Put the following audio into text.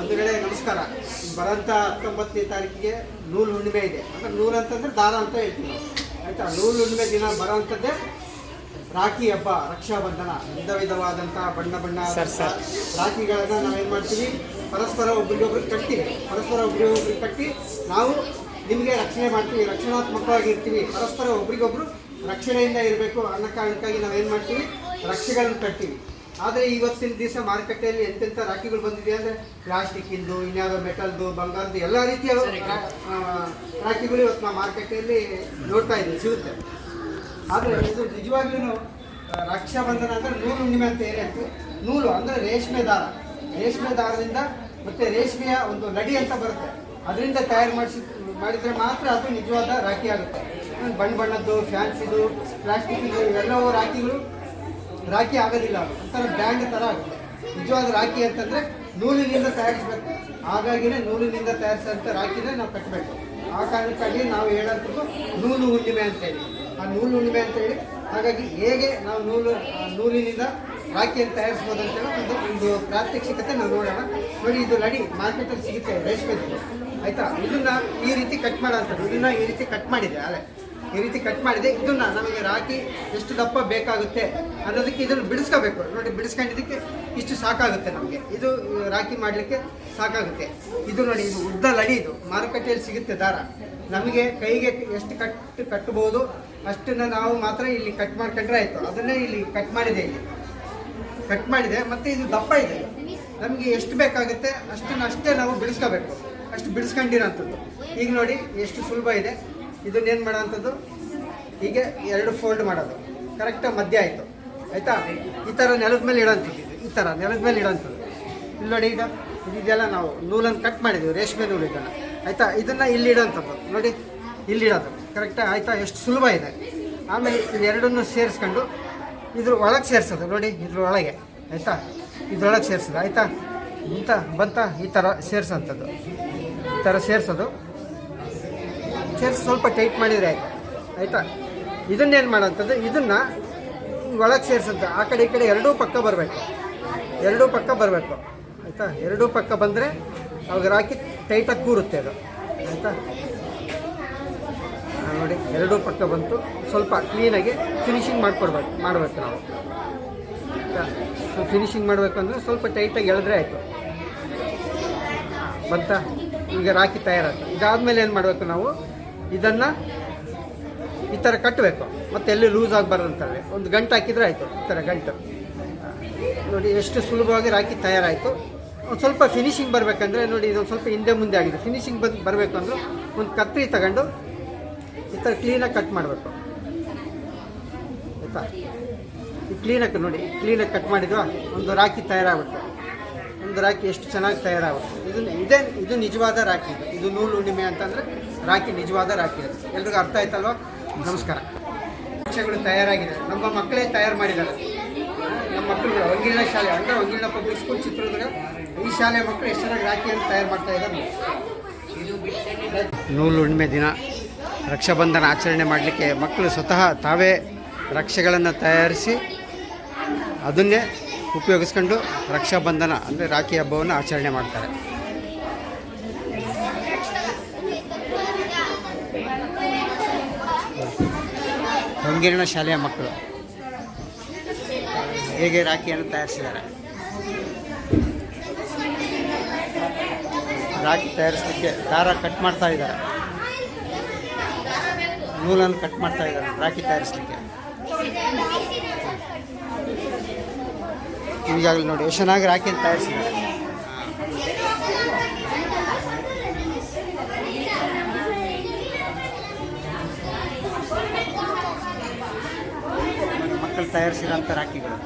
ಒಂದು ವೇಳೆ ನಮಸ್ಕಾರ. ಬರೋಂಥ ಹತ್ತೊಂಬತ್ತನೇ ತಾರೀಕಿಗೆ ನೂಲು ಹುಣ್ಣಿಮೆ ಇದೆ. ಅಂದರೆ ನೂಲು ಅಂತಂದ್ರೆ ದಾರ ಅಂತ ಹೇಳ್ತೀವಿ. ಆಯಿತಾ? ಆಯ್ತಾ ನೂಲು ಹುಣ್ಣಿಮೆ ದಿನ ಬರೋಂಥದ್ದೇ ರಾಖಿ ಹಬ್ಬ ರಕ್ಷಾ ಬಂಧನ ವಿಧ ವಿಧವಾದಂಥ ಬಣ್ಣ ಬಣ್ಣ. ರಾಖಿಗಳನ್ನ ನಾವೇನು ಮಾಡ್ತೀವಿ? ಪರಸ್ಪರ ಒಬ್ರಿಗೊಬ್ರಿಗೆ ಕಟ್ತೀವಿ ಪರಸ್ಪರ ಒಬ್ರಿಗೊಬ್ರಿಗೆ ಕಟ್ಟಿ ನಾವು ನಿಮಗೆ ರಕ್ಷಣೆ ಮಾಡ್ತೀವಿ. ರಕ್ಷಣಾತ್ಮಕವಾಗಿ ಇರ್ತೀವಿ. ಪರಸ್ಪರ ಒಬ್ರಿಗೊಬ್ರು ರಕ್ಷಣೆಯಿಂದ ಇರಬೇಕು. ಅನ್ನೋ ಕಾರಣಕ್ಕಾಗಿ ನಾವೇನು ಮಾಡ್ತೀವಿ? ರಕ್ಷೆಗಳನ್ನು ಕಟ್ತೀವಿ. ಆದರೆ ಇವತ್ತಿನ ದಿವಸ ಮಾರುಕಟ್ಟೆಯಲ್ಲಿ ಎಂತೆಂಥ ರಾಖಿಗಳು ಬಂದಿದೆ ಅಂದರೆ ಪ್ಲಾಸ್ಟಿಕ್ಕಿಂದು ಇನ್ಯಾವುದೋ ಮೆಟಲ್ದು ಬಂಗಾರದ್ದು ಎಲ್ಲ ರೀತಿಯ ರಾಖಿಗಳು ಇವತ್ತು ನಾವು ಮಾರುಕಟ್ಟೆಯಲ್ಲಿ ನೋಡ್ತಾ ಇದ್ದೀವಿ ಸಿಗುತ್ತೆ. ಆದರೆ ಇದು ನಿಜವಾಗ್ಲೂ ರಕ್ಷಾಬಂಧನ ಅಂದರೆ ನೂಲು ಹುಣ್ಣಿಮೆ ಅಂತ ಏನಿತ್ತು ನೂಲು ಅಂದರೆ ರೇಷ್ಮೆ ದಾರ. ರೇಷ್ಮೆ ದಾರದಿಂದ ಮತ್ತೆ ರೇಷ್ಮೆಯ ಒಂದು ನಡಿ ಅಂತ ಬರುತ್ತೆ. ಅದರಿಂದ ತಯಾರು ಮಾಡಿಸಿ ಮಾಡಿದರೆ ಮಾತ್ರ ಅದು ನಿಜವಾದ ರಾಖಿ ಆಗುತ್ತೆ. ಬಣ್ಣ ಬಣ್ಣದ್ದು ಫ್ಯಾನ್ಸಿದು ಪ್ಲಾಸ್ಟಿಕ್ ಇವೆಲ್ಲವೂ ರಾಖಿಗಳು ರಾಖಿ ಆಗೋದಿಲ್ಲ ಒಂಥರ ಬ್ಯಾಂಡ್ ಥರ ಆಗುತ್ತೆ. ನಿಜವಾದ ರಾಖಿ ಅಂತಂದರೆ ನೂಲಿನಿಂದ ತಯಾರಿಸಬೇಕು. ಹಾಗಾಗಿನೇ ನೂಲಿನಿಂದ ತಯಾರಿಸಿದಂಥ ರಾಖಿನೇ ನಾವು ಕಟ್ಟಬೇಕು ಆ ಕಾರಣಕ್ಕಾಗಿ ನಾವು ಹೇಳೋಂಥದ್ದು ನೂಲು ಹುಣ್ಣಿಮೆ ಅಂತೇಳಿ ಆ ನೂಲು ಹುಣ್ಣಿಮೆ ಅಂತೇಳಿ ಹಾಗಾಗಿ ಹೇಗೆ ನಾವು ನೂಲು ನೂಲಿನಿಂದ ರಾಖಿಯನ್ನು ತಯಾರಿಸ್ಬೋದು ಅಂತೇಳಿ ಒಂದು ಒಂದು ಪ್ರಾತ್ಯಕ್ಷಿಕತೆ ನಾವು ನೋಡೋಣ. ನೋಡಿ, ಇದು ಲಡಿ ಮಾರ್ಕೆಟಲ್ಲಿ ಸಿಗುತ್ತೆ ರೇಷ್ಮೆ ಆಯಿತಾ? ಇದನ್ನು ಈ ರೀತಿ ಕಟ್ ಮಾಡೋ ಇದನ್ನು ಈ ರೀತಿ ಕಟ್ ಮಾಡಿದೆ ಅಲ್ಲೇ ಈ ರೀತಿ ಕಟ್ ಮಾಡಿದೆ ಇದನ್ನ ನಮಗೆ ರಾಕಿ ಎಷ್ಟು ದಪ್ಪ ಬೇಕಾಗುತ್ತೆ ಅನ್ನೋದಕ್ಕೆ ಇದನ್ನು ಬಿಡಿಸ್ಕೋಬೇಕು. ನೋಡಿ, ಬಿಡಿಸ್ಕೊಂಡಿದ್ದಕ್ಕೆ ಇಷ್ಟು ಸಾಕಾಗುತ್ತೆ ನಮಗೆ. ಇದು ರಾಕಿ ಮಾಡಲಿಕ್ಕೆ ಸಾಕಾಗುತ್ತೆ. ಇದು ನೋಡಿ, ಇದು ಉದ್ದ ಲಡಿ ಇದು. ಮಾರುಕಟ್ಟೆಯಲ್ಲಿ ಸಿಗುತ್ತೆ ದಾರ. ನಮಗೆ ಕೈಗೆ ಎಷ್ಟು ಕಟ್ ಕಟ್ಟಬಹುದು ಅಷ್ಟನ್ನ ನಾವು ಮಾತ್ರ ಇಲ್ಲಿ ಕಟ್ ಮಾಡ್ಕೊಂಡ್ರೆ ಆಯಿತು. ಅದನ್ನೇ ಇಲ್ಲಿ ಕಟ್ ಮಾಡಿದೆ ಇಲ್ಲಿ. ಕಟ್ ಮಾಡಿದೆ, ಮತ್ತೆ ಇದು ದಪ್ಪ ಇದೆ. ನಮಗೆ ಎಷ್ಟು ಬೇಕಾಗುತ್ತೆ ಅಷ್ಟನ್ನು ಅಷ್ಟೇ ನಾವು ಬಿಡಿಸ್ಕೋಬೇಕು. ಅಷ್ಟು ಬಿಡಿಸ್ಕೊಂಡಿರೋಂಥದ್ದು. ಈಗ ನೋಡಿ, ಎಷ್ಟು ಸುಲಭ ಇದೆ. ಇದನ್ನೇನು ಮಾಡೋವಂಥದ್ದು ಹೀಗೆ ಎರಡು ಫೋಲ್ಡ್ ಮಾಡೋದು. ಕರೆಕ್ಟಾಗಿ ಮಧ್ಯ ಆಯಿತು. ಆಯಿತಾ? ಈ ಥರ ನೆಲದ ಮೇಲೆ ಇಡೋಂಥದ್ದು ಈ ಥರ ನೆಲದ ಮೇಲೆ ಇಡೋಂಥದ್ದು. ಇಲ್ಲಿ ನೋಡಿ ಈಗ, ಇದೆಲ್ಲ ನಾವು ನೂಲನ್ನು ಕಟ್ ಮಾಡಿದ್ದೀವಿ ರೇಷ್ಮೆ ನೂಲು ಇದನ್ನು. ಆಯಿತಾ? ಇದನ್ನು ಇಲ್ಲಿ ಇಡೋಂಥದ್ದು. ನೋಡಿ, ಇಲ್ಲಿ ಇಡೋದು. ಕರೆಕ್ಟಾಗಿ ಆಯಿತಾ? ಎಷ್ಟು ಸುಲಭ ಇದೆ. ಆಮೇಲೆ ಇದೆರಡನ್ನು ಸೇರಿಸ್ಕೊಂಡು ಇದ್ರ ಒಳಗೆ ಸೇರಿಸೋದು. ನೋಡಿ, ಇದ್ರ ಒಳಗೆ. ಆಯಿತಾ? ಇದ್ರೊಳಗೆ ಸೇರಿಸೋದು. ಆಯಿತಾ? ಇಂಥ ಬಂತ, ಈ ಥರ ಸೇರಿಸೋಂಥದ್ದು. ಈ ಥರ ಸೇರಿಸೋದು. ಸೇರಿಸಿ ಸ್ವಲ್ಪ ಟೈಟ್ ಮಾಡಿದರೆ ಆಯಿತು. ಆಯಿತಾ? ಇದನ್ನೇನು ಮಾಡೋಂಥದ್ದು ಇದನ್ನು ಒಳಗೆ ಸೇರಿಸುತ್ತೆ ಆ ಕಡೆ ಈ ಕಡೆ ಎರಡೂ ಪಕ್ಕ ಬರಬೇಕು. ಎರಡೂ ಪಕ್ಕ ಬರಬೇಕು. ಆಯಿತಾ? ಎರಡೂ ಪಕ್ಕ ಬಂದರೆ ಅವಾಗ ರಾಕಿ ಟೈಟಾಗಿ ಕೂರುತ್ತೆ ಅದು. ಆಯಿತಾ? ನೋಡಿ, ಎರಡೂ ಪಕ್ಕ ಬಂತು. ಸ್ವಲ್ಪ ಕ್ಲೀನಾಗಿ ಫಿನಿಶಿಂಗ್ ಮಾಡಿಕೊಡ್ಬೇಕು, ಮಾಡಬೇಕು ನಾವು. ಸೊ ಫಿನಿಶಿಂಗ್ ಮಾಡಬೇಕಂದ್ರೆ ಸ್ವಲ್ಪ ಟೈಟಾಗಿ ಎಳೆದ್ರೆ ಆಯಿತು. ಬಂತ? ಈಗ ರಾಕಿ ತಯಾರಾಯ್ತು. ಇದಾದಮೇಲೆ ಏನು ಮಾಡಬೇಕು ನಾವು? ಇದನ್ನು ಈ ಥರ ಕಟ್ಟಬೇಕು ಮತ್ತೆ ಎಲ್ಲಿ ಲೂಸ್ ಆಗಬಾರ್ದು ಅಂತಾರೆ ಒಂದು ಗಂಟು ಹಾಕಿದರೆ ಆಯಿತು, ಈ ಥರ ಗಂಟು. ನೋಡಿ, ಎಷ್ಟು ಸುಲಭವಾಗಿ ರಾಕಿ ತಯಾರಾಯಿತು. ಒಂದು ಸ್ವಲ್ಪ ಫಿನಿಶಿಂಗ್ ಬರಬೇಕಂದ್ರೆ, ನೋಡಿ, ಇದೊಂದು ಸ್ವಲ್ಪ ಹಿಂದೆ ಮುಂದೆ ಆಗಿದೆ. ಫಿನಿಶಿಂಗ್ ಬಂದು ಬರಬೇಕು ಅಂದರೆ ಒಂದು ಕತ್ರಿ ತಗೊಂಡು ಈ ಥರ ಕ್ಲೀನಾಗಿ ಕಟ್ ಮಾಡಬೇಕು. ಆಯಿತಾ? ಈ ಕ್ಲೀನಾಗಿ ನೋಡಿ ಕ್ಲೀನಾಗಿ ಕಟ್ ಮಾಡಿದ್ವಾ? ಒಂದು ರಾಕಿ ತಯಾರಾಗುತ್ತೆ. ಒಂದು ರಾಖಿ ಎಷ್ಟು ಚೆನ್ನಾಗಿ ತಯಾರಾಗುತ್ತೆ. ಇದು ಇದೇ, ಇದು ನಿಜವಾದ ರಾಖಿ ಇದು. ನೂಲು ಹುಣ್ಣಿಮೆ ಅಂತಂದರೆ ರಾಖಿ ನಿಜವಾದ ರಾಖಿ ಎಲ್ರಿಗೂ ಅರ್ಥ ಆಯ್ತಲ್ವಾ? ನಮಸ್ಕಾರ. ಪರೀಕ್ಷೆಗಳು ತಯಾರಾಗಿದೆ. ನಮ್ಮ ಮಕ್ಕಳೇ ತಯಾರು ಮಾಡಿದ್ದಾರೆ. ನಮ್ಮ ಮಕ್ಕಳು ವಂಗಿನ ಶಾಲೆ, ಅಂದರೆ ವಂಗಿನ ಪಬ್ಲಿಕ್ ಸ್ಕೂಲ್ ಚಿತ್ರದುರ್ಗ, ಈ ಶಾಲೆ ಮಕ್ಕಳು ಎಷ್ಟು ಚೆನ್ನಾಗಿ ರಾಖಿಯನ್ನು ತಯಾರು ಮಾಡ್ತಾ ಇದ್ದಾರೆ. ನೂಲು ಹುಣ್ಣಿಮೆ ದಿನ. ರಕ್ಷಾಬಂಧನ ಆಚರಣೆ ಮಾಡಲಿಕ್ಕೆ ಮಕ್ಕಳು ಸ್ವತಃ ತಾವೇ ರಕ್ಷೆಗಳನ್ನು ತಯಾರಿಸಿ ಅದನ್ನೇ ಉಪಯೋಗಿಸ್ಕೊಂಡು ರಕ್ಷಾಬಂಧನ, ಅಂದರೆ ರಾಖಿ ಹಬ್ಬವನ್ನು ಆಚರಣೆ ಮಾಡ್ತಾರೆ. ಹೊಂಗೀರಿನ ಶಾಲೆಯ ಮಕ್ಕಳು. ಹೇಗೆ ರಾಖಿಯನ್ನು ತಯಾರಿಸಿದ್ದಾರೆ? ರಾಖಿ ತಯಾರಿಸಲಿಕ್ಕೆ ದಾರ ಕಟ್ ಮಾಡ್ತಾ ಇದ್ದಾರೆ. ನೂಲನ್ನು ಕಟ್ ಮಾಡ್ತಾ ಇದ್ದಾರೆ ರಾಖಿ ತಯಾರಿಸಲಿಕ್ಕೆ. ಈಗಾಗಲೇ ನೋಡಿ ಎಷ್ಟು ಚೆನ್ನಾಗಿ ರಾಕಿ ತಯಾರಿಸಿದ್ದಾರೆ. ಮಕ್ಕಳು ರಾಖಿಗಳು.